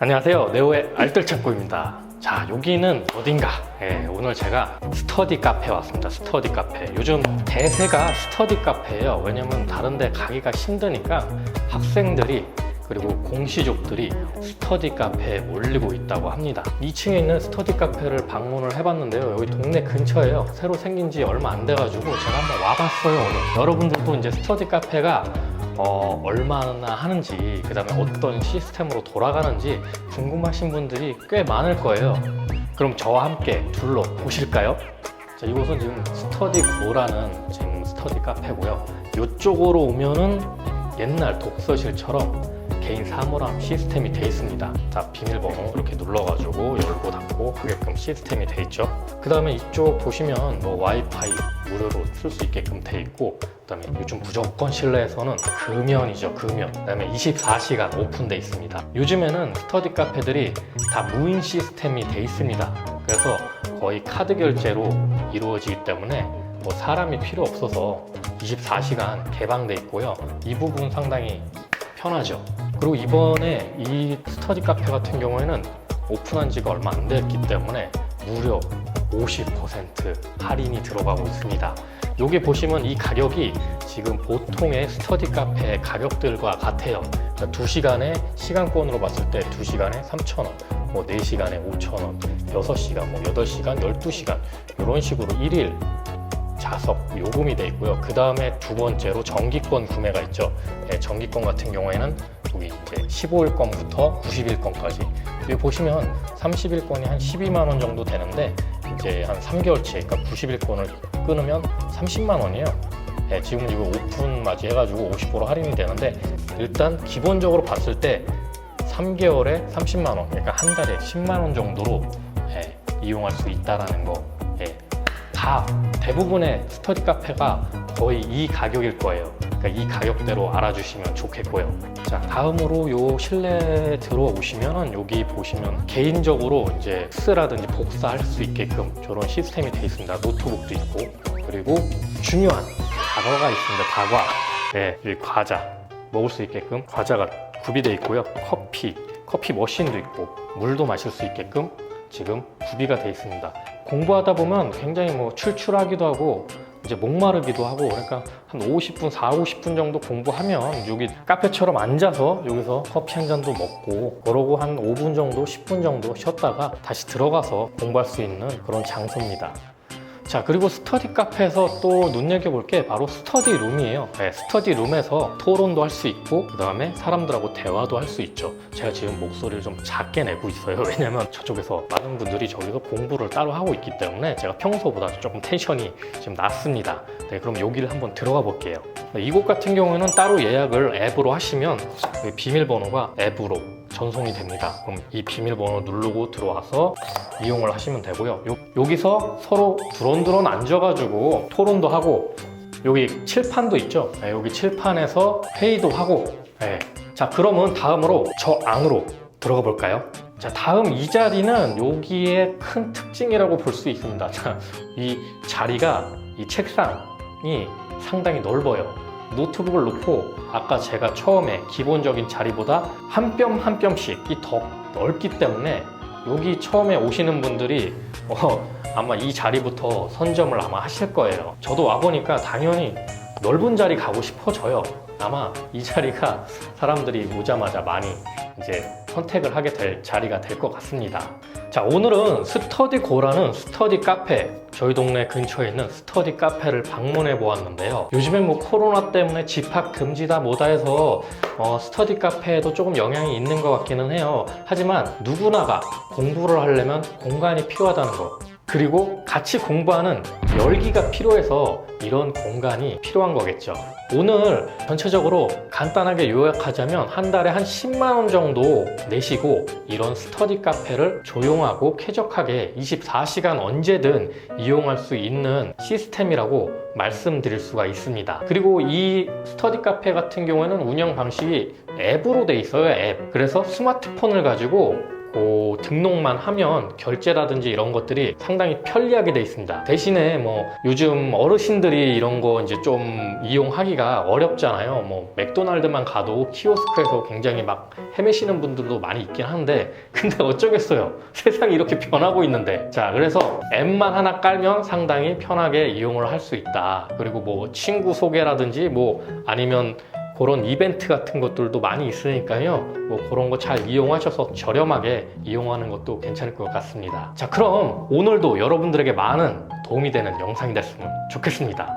안녕하세요. 네오의 알뜰창고입니다. 자, 여기는 어딘가? 예, 오늘 제가 스터디 카페에 왔습니다. 스터디 카페. 요즘 대세가 스터디 카페예요. 왜냐면 다른 데 가기가 힘드니까 학생들이 그리고 공시족들이 스터디 카페에 몰리고 있다고 합니다. 2층에 있는 스터디 카페를 방문을 해봤는데요. 여기 동네 근처에요. 새로 생긴 지 얼마 안 돼가지고 제가 한번 와봤어요. 오늘. 여러분들도 이제 스터디 카페가 어, 얼마나 하는지, 그 다음에 어떤 시스템으로 돌아가는지 궁금하신 분들이 꽤 많을 거예요. 그럼 저와 함께 둘러 보실까요? 자, 이곳은 지금 스터디 고라는 지금 스터디 카페고요. 이쪽으로 오면은 옛날 독서실처럼 개인 사물함 시스템이 돼 있습니다. 자, 비밀번호 이렇게 눌러가지고 열고 닫고 하게끔 시스템이 돼 있죠. 그 다음에 이쪽 보시면 뭐 와이파이 무료로 쓸 수 있게끔 돼 있고, 그 다음에 요즘 무조건 실내에서는 금연이죠, 금연. 그 다음에 24시간 오픈돼 있습니다. 요즘에는 스터디 카페들이 다 무인 시스템이 돼 있습니다. 그래서 거의 카드 결제로 이루어지기 때문에 뭐 사람이 필요 없어서 24시간 개방돼 있고요. 이 부분 상당히 편하죠. 그리고 이번에 이 스터디 카페 같은 경우에는 오픈한 지가 얼마 안 됐기 때문에 무려 50% 할인이 들어가고 있습니다. 여기 보시면 이 가격이 지금 보통의 스터디 카페 가격들과 같아요. 그러니까 2시간에 시간권으로 봤을 때 2시간에 3,000원, 뭐 4시간에 5,000원, 6시간, 뭐 8시간, 12시간 이런 식으로 1일 좌석 요금이 돼 있고요. 그 다음에 두 번째로 정기권 구매가 있죠. 네, 정기권 같은 경우에는 여기 이제 15일권부터 90일권까지 여기 보시면 30일권이 한 12만 원 정도 되는데 이제 한 3개월치 그러니까 90일권을 끊으면 30만 원이에요. 네, 지금 이거 오픈 맞이해가지고 50% 할인이 되는데 일단 기본적으로 봤을 때 3개월에 30만 원, 그러니까 한 달에 10만 원 정도로 예, 이용할 수 있다라는 거. 예, 다 대부분의 스터디 카페가 거의 이 가격일 거예요. 그러니까 이 가격대로 알아주시면 좋겠고요. 자, 다음으로 요 실내 들어오시면은 여기 보시면 개인적으로 이제 스라든지 복사할 수 있게끔 저런 시스템이 되어 있습니다. 노트북도 있고 그리고 중요한 다과가 있습니다. 다과. 네, 이 과자 먹을 수 있게끔 과자가 구비되어 있고요. 커피, 커피 머신도 있고 물도 마실 수 있게끔 지금 구비가 되어 있습니다. 공부하다 보면 굉장히 뭐 출출하기도 하고 이제 목마르기도 하고 그러니까 한 50분, 4, 50분 정도 공부하면 여기 카페처럼 앉아서 여기서 커피 한 잔도 먹고 그러고 한 5분 정도, 10분 정도 쉬었다가 다시 들어가서 공부할 수 있는 그런 장소입니다. 자 그리고 스터디 카페에서 또 눈여겨볼 게. 바로 스터디 룸이에요. 네, 스터디 룸에서 토론도 할 수 있고 그 다음에 사람들하고 대화도 할 수 있죠. 제가 지금 목소리를 좀 작게 내고 있어요. 왜냐면 저쪽에서 많은 분들이 저기서 공부를 따로 하고 있기 때문에 제가 평소보다 조금 텐션이 지금 낮습니다. 네 그럼 여기를 한번 들어가 볼게요. 네, 이곳 같은 경우에는 따로 예약을 앱으로 하시면 여기 비밀번호가 앱으로 전송이 됩니다. 그럼 이 비밀번호 누르고 들어와서 이용을 하시면 되고요. 요, 여기서 서로 두런두런 앉아가지고 토론도 하고 여기 칠판도 있죠. 네, 여기 칠판에서 회의도 하고. 네. 자 그러면 다음으로 저 안으로 들어가 볼까요? 자 다음 이 자리는 여기에 큰 특징이라고 볼 수 있습니다. 자, 이 자리가 이 책상이 상당히 넓어요. 노트북을 놓고 아까 제가 처음에 기본적인 자리보다 한 뼘 한 뼘씩 이 더 넓기 때문에 여기 처음에 오시는 분들이 어, 아마 이 자리부터 선점을 아마 하실 거예요. 저도 와보니까 당연히 넓은 자리 가고 싶어져요. 아마 이 자리가 사람들이 오자마자 많이 이제 선택을 하게 될 자리가 될 것 같습니다. 자, 오늘은 스터디 고라는 스터디 카페, 저희 동네 근처에 있는 스터디 카페를 방문해 보았는데요. 요즘엔 뭐 코로나 때문에 집합 금지다 뭐다 해서 어, 스터디 카페에도 조금 영향이 있는 것 같기는 해요. 하지만 누구나가 공부를 하려면 공간이 필요하다는 거. 그리고 같이 공부하는 열기가 필요해서 이런 공간이 필요한 거겠죠. 오늘 전체적으로 간단하게 요약하자면 한 달에 한 10만 원 정도 내시고 이런 스터디 카페를 조용하고 쾌적하게 24시간 언제든 이용할 수 있는 시스템이라고 말씀드릴 수가 있습니다. 그리고 이 스터디 카페 같은 경우에는 운영 방식이 앱으로 돼 있어요, 앱. 그래서 스마트폰을 가지고 그 등록만 하면 결제라든지 이런 것들이 상당히 편리하게 돼 있습니다. 대신에 뭐 요즘 어르신들이 이런 거 이제 좀 이용하기가 어렵잖아요. 뭐 맥도날드만 가도 키오스크에서 굉장히 막 헤매시는 분들도 많이 있긴 한데 근데 어쩌겠어요. 세상이 이렇게 변하고 있는데. 자, 그래서 앱만 하나 깔면 상당히 편하게 이용을 할 수 있다. 그리고 뭐 친구 소개라든지 뭐 아니면 그런 이벤트 같은 것들도 많이 있으니까요. 뭐 그런 거 잘 이용하셔서 저렴하게 이용하는 것도 괜찮을 것 같습니다. 자, 그럼 오늘도 여러분들에게 많은 도움이 되는 영상이 됐으면 좋겠습니다.